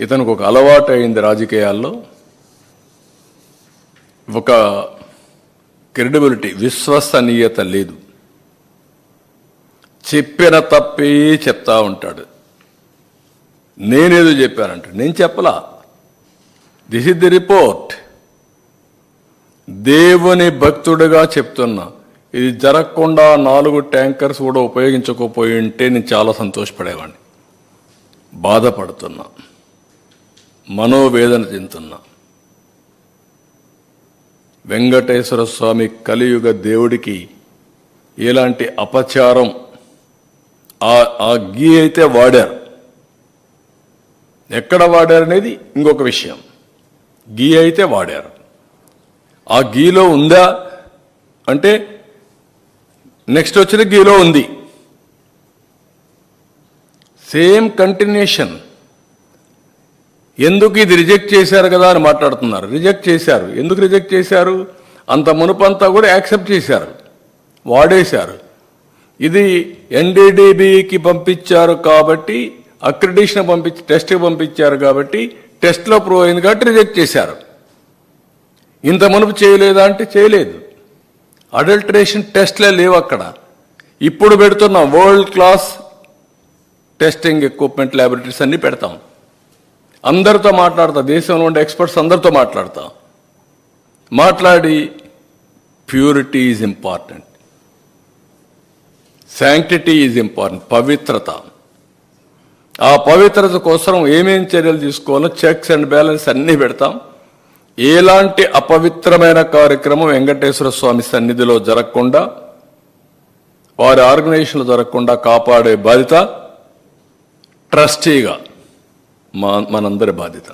ఇతనికి ఒక అలవాటు అయింది రాజకీయాల్లో. ఒక క్రెడిబిలిటీ విశ్వసనీయత లేదు. చెప్పిన తప్పే చెప్తా ఉంటాడు. నేనేదో చెప్పానంట. నేను చెప్పలా. దిస్ ఇస్ ది రిపోర్ట్ దేవుని భక్తుడిగా చెప్తున్నా. ఇది జరగకుండా నాలుగు ట్యాంకర్స్ కూడా ఉపయోగించకపోయి ఉంటే నేను చాలా సంతోషపడేవాడిని బాధపడుతున్నా. మనోవేదన చెందుతున్నా వెంకటేశ్వర స్వామి కలియుగ దేవుడికి ఎలాంటి అపచారం ఆ ఆ గీ అయితే వాడారు. ఎక్కడ వాడారు అనేది ఇంకొక విషయం. గీ అయితే వాడారు. ఆ గీలో ఉందా అంటే నెక్స్ట్ వచ్చిన గీలో ఉంది. సేమ్ కంటిన్యూషన్ ఎందుకు ఇది రిజెక్ట్ చేశారు కదా అని మాట్లాడుతున్నారు. రిజెక్ట్ చేశారు. ఎందుకు రిజెక్ట్ చేశారు? అంత మునుపంతా కూడా యాక్సెప్ట్ చేశారు. వాడేశారు. ఇది ఎన్డీడీబీకి పంపించారు కాబట్టి అక్రిడిషన్ పంపించి టెస్ట్కి పంపించారు కాబట్టి టెస్ట్లో ప్రూవ్ అయింది కాబట్టి రిజెక్ట్ చేశారు. ఇంత మునుపు చేయలేదా అంటే చేయలేదు. అడల్టరేషన్ టెస్ట్లే లేవు అక్కడ. ఇప్పుడు పెడుతున్న. World class testing equipment laboratories అన్నీ పెడతాం. అందరితో మాట్లాడతా దేశంలో ఉండే ఎక్స్పర్ట్స్ అందరితో మాట్లాడతా. మాట్లాడి purity is important. Sanctity is important పవిత్రత. ఆ పవిత్రత కోసం ఏమేం చర్యలు తీసుకోవాలో చెక్స్ అండ్ బ్యాలెన్స్ అన్నీ పెడతాం. ఎలాంటి అపవిత్రమైన కార్యక్రమం వెంకటేశ్వర స్వామి సన్నిధిలో జరగకుండా వారి ఆర్గనైజేషన్లో జరగకుండా కాపాడే బాధ్యత ట్రస్టీగా. మా మనందరి బాధ్యత